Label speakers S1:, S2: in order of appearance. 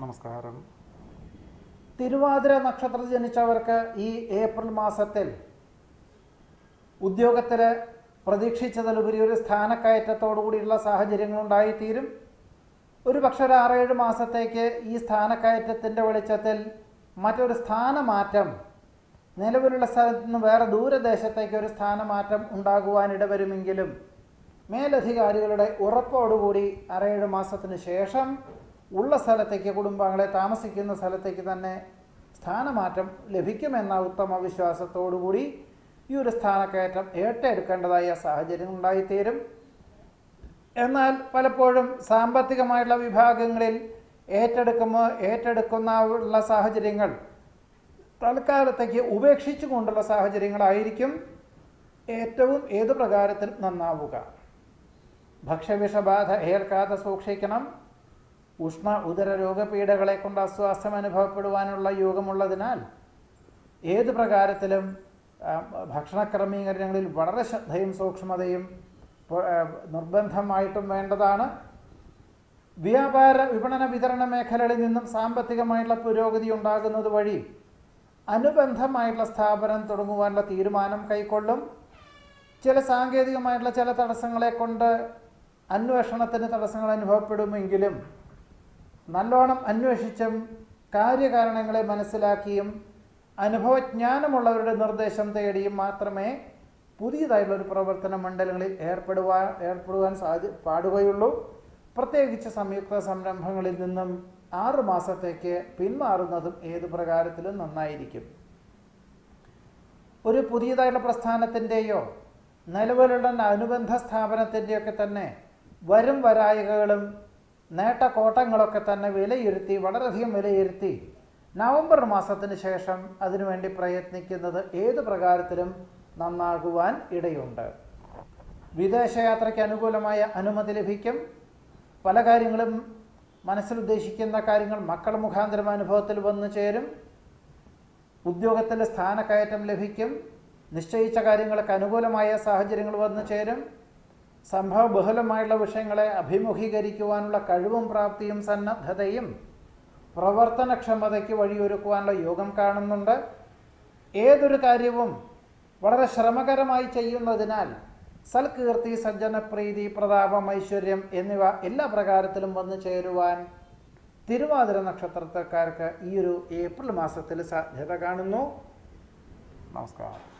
S1: നമസ്കാരം.
S2: തിരുവാതിര നക്ഷത്രത്തിൽ ജനിച്ചവർക്ക് ഈ ഏപ്രിൽ മാസത്തിൽ ഉദ്യോഗത്തിൽ പ്രതീക്ഷിച്ചതിലുപരി ഒരു സ്ഥാനക്കയറ്റത്തോടുകൂടിയുള്ള സാഹചര്യങ്ങൾ ഉണ്ടായിത്തീരും ഒരു പക്ഷെ ഒരു ആറേഴ് മാസത്തേക്ക് ഈ സ്ഥാനക്കയറ്റത്തിന്റെ വെളിച്ചത്തിൽ മറ്റൊരു സ്ഥാനമാറ്റം നിലവിലുള്ള സ്ഥലത്ത് നിന്ന് വേറെ ദൂരദേശത്തേക്ക് ഒരു സ്ഥാനമാറ്റം ഉണ്ടാകുവാനിട വരുമെങ്കിലും മേലധികാരികളുടെ ഉറപ്പോടുകൂടി ആറേഴ് മാസത്തിന് ശേഷം ഉള്ള സ്ഥലത്തേക്ക് കുടുംബാംഗങ്ങളെ താമസിക്കുന്ന സ്ഥലത്തേക്ക് തന്നെ സ്ഥാനമാറ്റം ലഭിക്കുമെന്ന ഉത്തമ വിശ്വാസത്തോടുകൂടി ഈ ഒരു സ്ഥാനക്കയറ്റം ഏറ്റെടുക്കേണ്ടതായ സാഹചര്യം ഉണ്ടായിത്തീരും. എന്നാൽ പലപ്പോഴും സാമ്പത്തികമായുള്ള വിഭാഗങ്ങളിൽ ഏറ്റെടുക്കുമ്പോൾ ഏറ്റെടുക്കുന്ന ഉള്ള സാഹചര്യങ്ങൾ തൽക്കാലത്തേക്ക് ഉപേക്ഷിച്ചു കൊണ്ടുള്ള സാഹചര്യങ്ങളായിരിക്കും ഏറ്റവും ഏതു പ്രകാരത്തിൽ നന്നാവുക. ഭക്ഷ്യവിഷബാധ ഏൽക്കാതെ സൂക്ഷിക്കണം. ഉഷ്ണ ഉദര രോഗപീഠകളെ കൊണ്ട് അസ്വാസ്ഥ്യം അനുഭവപ്പെടുവാനുള്ള യോഗമുള്ളതിനാൽ ഏത് പ്രകാരത്തിലും ഭക്ഷണ ക്രമീകരണങ്ങളിൽ വളരെ ശ്രദ്ധയും സൂക്ഷ്മതയും നിർബന്ധമായിട്ടും വേണ്ടതാണ്. വ്യാപാര വിപണന വിതരണ മേഖലകളിൽ നിന്നും സാമ്പത്തികമായിട്ടുള്ള പുരോഗതി ഉണ്ടാകുന്നത് വഴി അനുബന്ധമായിട്ടുള്ള സ്ഥാപനം തുടങ്ങുവാനുള്ള തീരുമാനം കൈക്കൊള്ളും. ചില സാങ്കേതികമായിട്ടുള്ള ചില തടസ്സങ്ങളെ കൊണ്ട് അന്വേഷണത്തിന് തടസ്സങ്ങൾ അനുഭവപ്പെടുമെങ്കിലും നല്ലോണം അന്വേഷിച്ചും കാര്യകാരണങ്ങളെ മനസ്സിലാക്കിയും അനുഭവജ്ഞാനമുള്ളവരുടെ നിർദ്ദേശം തേടിയും മാത്രമേ പുതിയതായുള്ള ഒരു പ്രവർത്തന മണ്ഡലങ്ങളിൽ ഏർപ്പെടുവാൻ ഏർപ്പെടുവാൻ സാധി പാടുകയുള്ളൂ. പ്രത്യേകിച്ച് സംയുക്ത സംരംഭങ്ങളിൽ നിന്നും ആറ് മാസത്തേക്ക് പിന്മാറുന്നതും ഏത് പ്രകാരത്തിലും നന്നായിരിക്കും. ഒരു പുതിയതായുള്ള പ്രസ്ഥാനത്തിന്റെയോ നിലവിലുള്ള അനുബന്ധ സ്ഥാപനത്തിന്റെയൊക്കെ തന്നെ വരും വരായികകളും നേട്ടക്കോട്ടങ്ങളൊക്കെ തന്നെ വിലയിരുത്തി വളരെയധികം വിലയിരുത്തി നവംബർ മാസത്തിന് ശേഷം അതിനുവേണ്ടി പ്രയത്നിക്കുന്നത് ഏത് പ്രകാരത്തിലും നന്നാകുവാൻ ഇടയുണ്ട്. വിദേശയാത്രയ്ക്ക് അനുകൂലമായ അനുമതി ലഭിക്കും. പല കാര്യങ്ങളും മനസ്സിൽ ഉദ്ദേശിക്കുന്ന കാര്യങ്ങൾ മക്കൾ മുഖാന്തരം അനുഭവത്തിൽ വന്നു ചേരും. ഉദ്യോഗത്തിന്റെ സ്ഥാനക്കയറ്റം ലഭിക്കും. നിശ്ചയിച്ച കാര്യങ്ങൾക്ക് അനുകൂലമായ സാഹചര്യങ്ങൾ വന്നു ചേരും. സംഭവ ബഹുലമായുള്ള വിഷയങ്ങളെ അഭിമുഖീകരിക്കുവാനുള്ള കഴിവും പ്രാപ്തിയും സന്നദ്ധതയും പ്രവർത്തനക്ഷമതയ്ക്ക് വഴിയൊരുക്കുവാനുള്ള യോഗം കാണുന്നുണ്ട്. ഏതൊരു കാര്യവും വളരെ ശ്രമകരമായി ചെയ്യുന്നതിനാൽ സൽകീർത്തി സജ്ജനപ്രീതി പ്രതാപം ഐശ്വര്യം എന്നിവ എല്ലാ പ്രകാരത്തിലും വന്നു ചേരുവാൻ തിരുവാതിര നക്ഷത്രക്കാർക്ക് ഈ ഒരു ഏപ്രിൽ മാസത്തിൽ സാധ്യത കാണുന്നു.
S1: നമസ്കാരം.